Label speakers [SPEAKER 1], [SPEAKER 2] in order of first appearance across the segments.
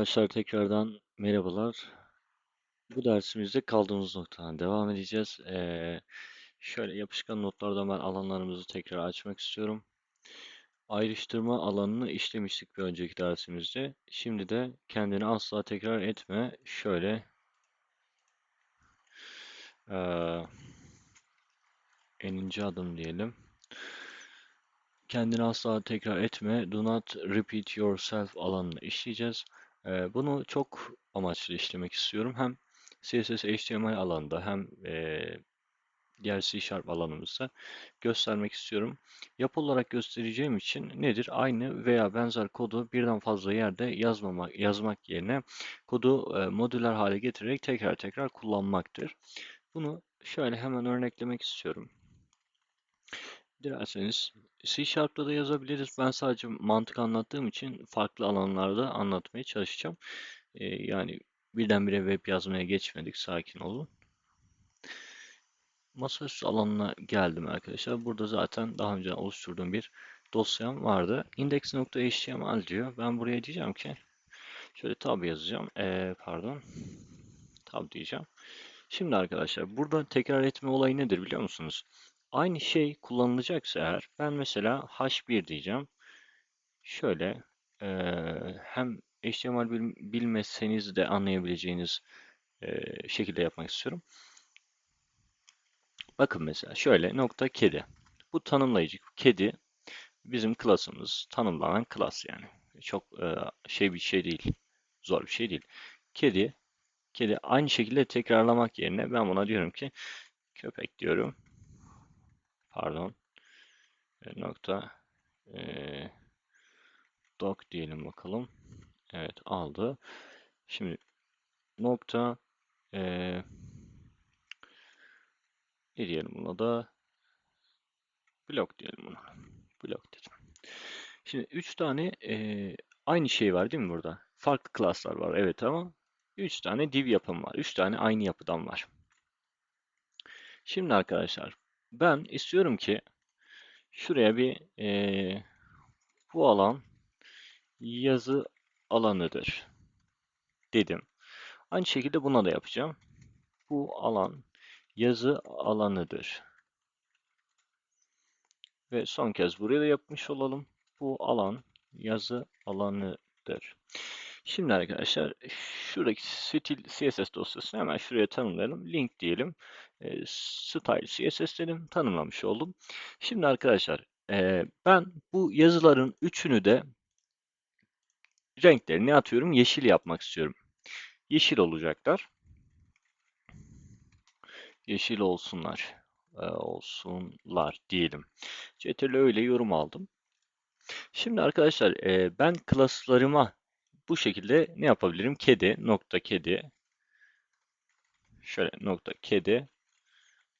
[SPEAKER 1] Arkadaşlar tekrardan merhabalar. Bu dersimizde kaldığımız noktadan devam edeceğiz. Ee, şöyle yapışkan notlardan ben alanlarımızı tekrar açmak istiyorum. Ayrıştırma alanını işlemiştik bir önceki dersimizde. Şimdi de kendini asla tekrar etme. Şöyle ee, eninci adım diyelim. Kendini asla tekrar etme. Do not repeat yourself alanını işleyeceğiz. Bunu çok amaçlı işlemek istiyorum. Hem CSS HTML alanında hem e, diğer C Sharp alanımızda göstermek istiyorum. Yapı olarak göstereceğim için nedir? Aynı veya benzer kodu birden fazla yerde yazmamak, yazmak yerine kodu modüler hale getirerek tekrar tekrar kullanmaktır. Bunu şöyle hemen örneklemek istiyorum. Dilerseniz C Sharp'ta da yazabiliriz. Ben sadece mantık anlattığım için farklı alanlarda anlatmaya çalışacağım. Ee, yani birdenbire web yazmaya geçmedik. Sakin olun. Masaüstü alanına geldim arkadaşlar. Burada zaten daha önce oluşturduğum bir dosyam vardı. index.html diyor. Ben buraya diyeceğim ki şöyle tab yazacağım. Ee, pardon. Tab diyeceğim. Şimdi arkadaşlar burada tekrar etme olayı nedir biliyor musunuz? Aynı şey kullanılacaksa eğer ben mesela H1 diyeceğim. Şöyle e, hem HTML bil, bilmeseniz de anlayabileceğiniz e, şekilde yapmak istiyorum. Bakın mesela şöyle nokta kedi. Bu tanımlayıcı kedi bizim klasımız tanımlanan klas yani. Çok e, şey bir şey değil. Zor bir şey değil. Kedi kedi aynı şekilde tekrarlamak yerine ben buna diyorum ki köpek diyorum pardon e, nokta e, doc diyelim bakalım. Evet aldı. Şimdi nokta e, ne diyelim buna da blok diyelim buna. Blok dedim. Şimdi üç tane e, aynı şey var değil mi burada? Farklı klaslar var evet ama üç tane div yapım var. Üç tane aynı yapıdan var. Şimdi arkadaşlar ben istiyorum ki şuraya bir e, bu alan yazı alanıdır dedim. Aynı şekilde buna da yapacağım. Bu alan yazı alanıdır. Ve son kez buraya da yapmış olalım. Bu alan yazı alanıdır. Şimdi arkadaşlar şuradaki stil CSS dosyasını hemen şuraya tanımlayalım. Link diyelim. E, style CSS dedim. Tanımlamış oldum. Şimdi arkadaşlar e, ben bu yazıların üçünü de renklerini atıyorum. Yeşil yapmak istiyorum. Yeşil olacaklar. Yeşil olsunlar. E, olsunlar diyelim. CTRL öyle yorum aldım. Şimdi arkadaşlar e, ben klaslarıma bu şekilde ne yapabilirim? Kedi nokta kedi şöyle nokta kedi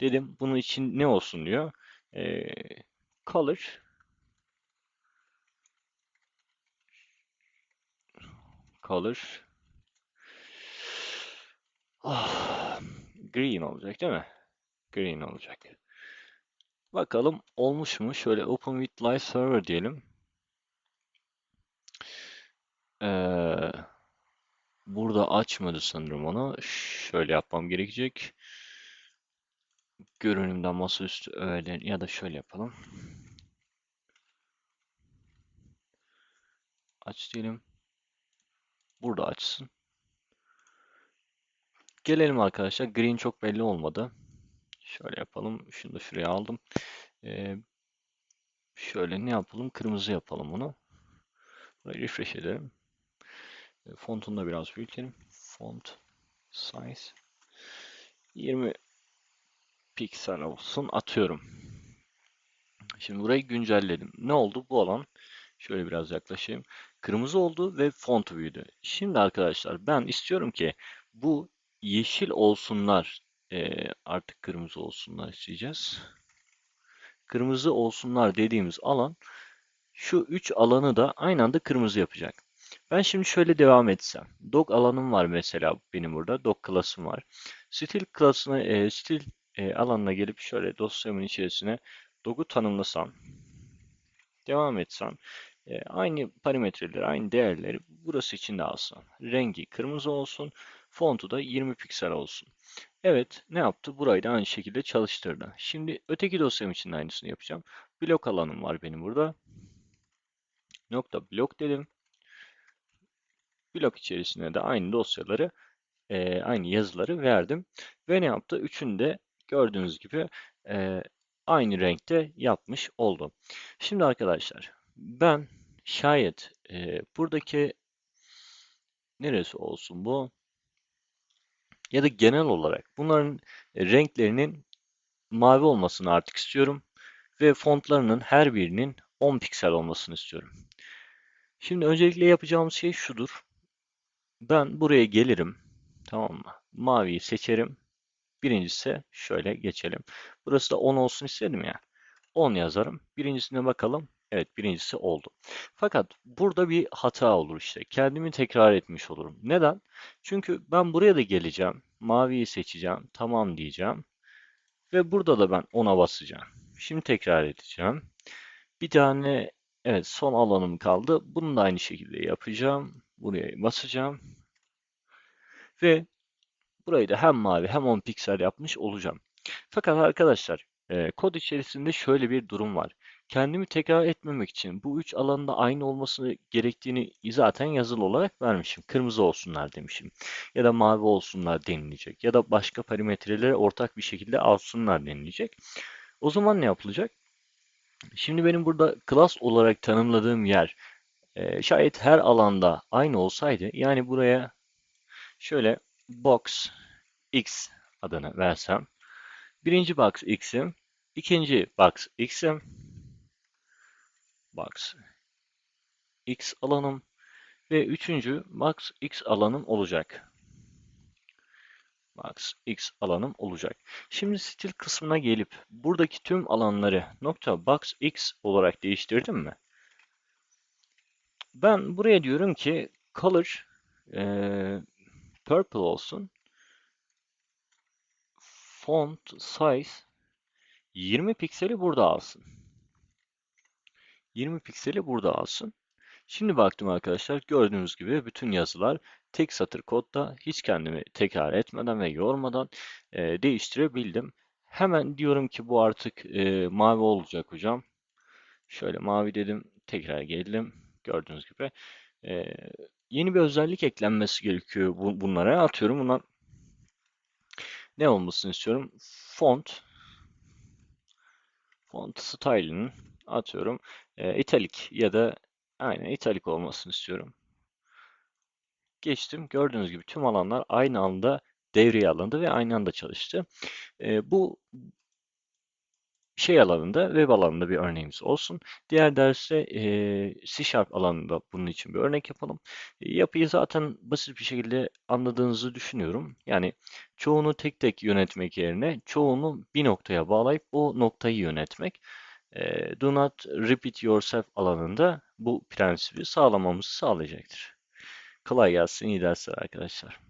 [SPEAKER 1] dedim. Bunun için ne olsun diyor. E, color color oh, green olacak değil mi? Green olacak. Bakalım olmuş mu? Şöyle open with live server diyelim. Ee, açmadı sanırım onu. Şöyle yapmam gerekecek. Görünümden masaüstü öğelen ya da şöyle yapalım. Aç diyelim. Burada açsın. Gelelim arkadaşlar. Green çok belli olmadı. Şöyle yapalım. Şunu da şuraya aldım. Ee, şöyle ne yapalım? Kırmızı yapalım onu. Burayı refresh edelim. E, fontunu da biraz büyütelim. Font size 20 piksel olsun. Atıyorum. Şimdi burayı güncelledim. Ne oldu? Bu alan şöyle biraz yaklaşayım. Kırmızı oldu ve font büyüdü. Şimdi arkadaşlar ben istiyorum ki bu yeşil olsunlar e, artık kırmızı olsunlar isteyeceğiz. Kırmızı olsunlar dediğimiz alan şu üç alanı da aynı anda kırmızı yapacak. Ben şimdi şöyle devam etsem. Dog alanım var mesela benim burada. Dog klasım var. Stil klasına, e, stil e, alanına gelip şöyle dosyamın içerisine dog'u tanımlasam. Devam etsem. E, aynı parametreleri, aynı değerleri burası için de alsın. Rengi kırmızı olsun, fontu da 20 piksel olsun. Evet, ne yaptı? Burayı da aynı şekilde çalıştırdı. Şimdi öteki dosyam için de aynısını yapacağım. Blok alanım var benim burada. Nokta blok dedim. Blok içerisine de aynı dosyaları, e, aynı yazıları verdim. Ve ne yaptı? Üçünü de gördüğünüz gibi e, aynı renkte yapmış oldum. Şimdi arkadaşlar ben şayet e, buradaki neresi olsun bu? Ya da genel olarak bunların renklerinin mavi olmasını artık istiyorum. Ve fontlarının her birinin 10 piksel olmasını istiyorum. Şimdi öncelikle yapacağımız şey şudur. Ben buraya gelirim. Tamam mı? Maviyi seçerim. Birincisi şöyle geçelim. Burası da 10 olsun istedim ya. 10 yazarım. Birincisine bakalım. Evet birincisi oldu. Fakat burada bir hata olur işte. Kendimi tekrar etmiş olurum. Neden? Çünkü ben buraya da geleceğim. Maviyi seçeceğim. Tamam diyeceğim. Ve burada da ben 10'a basacağım. Şimdi tekrar edeceğim. Bir tane evet son alanım kaldı. Bunu da aynı şekilde yapacağım. Buraya basacağım. Ve burayı da hem mavi hem 10 piksel yapmış olacağım. Fakat arkadaşlar e, kod içerisinde şöyle bir durum var. Kendimi tekrar etmemek için bu üç alanda aynı olması gerektiğini zaten yazılı olarak vermişim. Kırmızı olsunlar demişim. Ya da mavi olsunlar denilecek. Ya da başka parametreleri ortak bir şekilde alsınlar denilecek. O zaman ne yapılacak? Şimdi benim burada class olarak tanımladığım yer e, şayet her alanda aynı olsaydı yani buraya şöyle box x adını versem birinci box x'im ikinci box x'im box x alanım ve üçüncü box x alanım olacak. Box x alanım olacak. Şimdi stil kısmına gelip buradaki tüm alanları nokta box x olarak değiştirdim mi? Ben buraya diyorum ki color e, purple olsun. Font size 20 pikseli burada alsın. 20 pikseli burada alsın. Şimdi baktım arkadaşlar gördüğünüz gibi bütün yazılar tek satır kodda hiç kendimi tekrar etmeden ve yormadan e, değiştirebildim. Hemen diyorum ki bu artık e, mavi olacak hocam. Şöyle mavi dedim tekrar geldim gördüğünüz gibi. E, yeni bir özellik eklenmesi gerekiyor bu, bunlara. Atıyorum buna ne olmasını istiyorum? Font font style'ın atıyorum e, italik ya da aynen italik olmasını istiyorum. Geçtim. Gördüğünüz gibi tüm alanlar aynı anda devreye alındı ve aynı anda çalıştı. E, bu şey alanında, web alanında bir örneğimiz olsun. Diğer derste e, C Sharp alanında bunun için bir örnek yapalım. E, yapıyı zaten basit bir şekilde anladığınızı düşünüyorum. Yani çoğunu tek tek yönetmek yerine çoğunu bir noktaya bağlayıp o noktayı yönetmek. E, do not repeat yourself alanında bu prensibi sağlamamızı sağlayacaktır. Kolay gelsin, iyi dersler arkadaşlar.